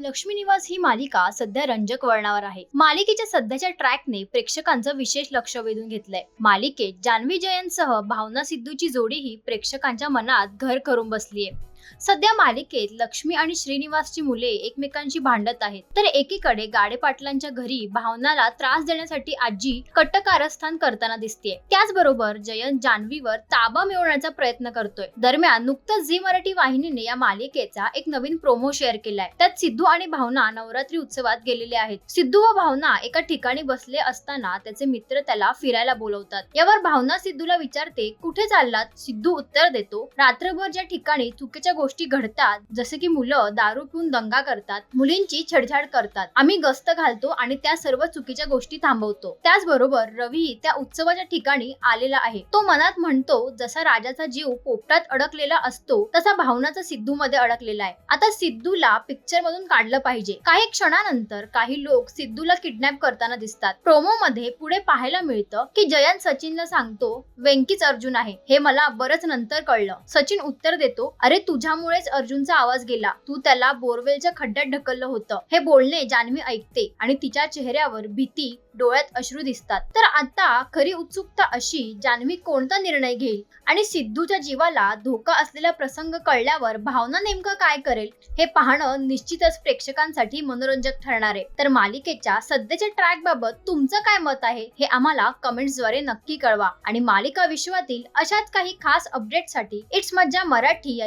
लक्ष्मी निवास ही मालिका सध्या रंजक वळणावर आहे. मालिकेच्या सध्याच्या ट्रॅकने प्रेक्षकांचं विशेष लक्ष वेधून घेतलंय. मालिकेत जान्हवी जयंतसह भावना सिद्धूची जोडीही प्रेक्षकांच्या मनात घर करून बसलीये. सध्या मालिकेत लक्ष्मी आणि श्रीनिवासची मुले एकमेकांशी भांडत आहेत. तर एकीकडे गाडे पाटलांच्या घरी भावनाला त्रास देण्यासाठी आजी कट्टकारस्थान करताना दिसते त्याचबरोबर जयंत जान्हवीवर ताबा मिळवण्याचा प्रयत्न करतोय. दरम्यान नुकतंच झी मराठी वाहिनीने या मालिकेचा एक नवीन प्रोमो शेअर केलाय. त्यात सिद्धू आणि भावना नवरात्री उत्सवात गेलेले आहेत. सिद्धू व भावना एका ठिकाणी बसले असताना त्याचे मित्र त्याला फिरायला बोलवतात. यावर भावना सिद्धूला विचारते कुठे चाललात? सिद्धू उत्तर देतो रात्रभर ज्या ठिकाणी चुकीच्या गोष्टी घडतात जसे की मुलं दारू पिऊन दंगा करतात मुलींची छेडछाड करतात. आम्ही गस्त घालतो आणि त्या सर्व चुकीच्या गोष्टी थांबवतो. त्याचबरोबर रवी त्या उत्सवाच्या ठिकाणी आलेला आहे. तो मनात म्हणतो जसा राजाचा जीव पोपटात अडकलेला असतो तसा भावनाचा सिद्धू मध्ये अडकलेला आहे. आता सिद्धूला पिक्चर मधून काढलं पाहिजे. काही क्षणानंतर काही लोक सिद्धूला किडनॅप करताना दिसतात. प्रोमो मध्ये पुढे पाहायला मिळतं की जयंत सचिनला सांगतो वेंकीच अर्जुन आहे. हे मला बरंच नंतर कळलं. सचिन उत्तर देतो अरे तू तुझ्यामुळेच अर्जुनचा आवाज गेला. तू त्याला बोरवेलच्या खड्ड्यात ढकललं होतं. हे बोलणे जान्हवी ऐकते आणि तिच्या चेहऱ्यावर भीती डोळ्यात अश्रू दिसतात. तर आता खरी उत्सुकता अशी जान्हवी कोणता निर्णय घेईल? आणि सिद्धूच्या जीवाला धोका असलेला प्रसंग कळल्यावर भावना नेमकं काय करेल? हे पाहणं निश्चितच प्रेक्षकांसाठी मनोरंजक ठरणार आहे. तर मालिकेच्या सध्याच्या ट्रॅक बाबत तुमचं काय मत आहे? हे आम्हाला कमेंट्सद्वारे नक्की कळवा. आणि मालिका विश्वातील अशाच काही खास अपडेटसाठी इट्स मज्जा मराठी या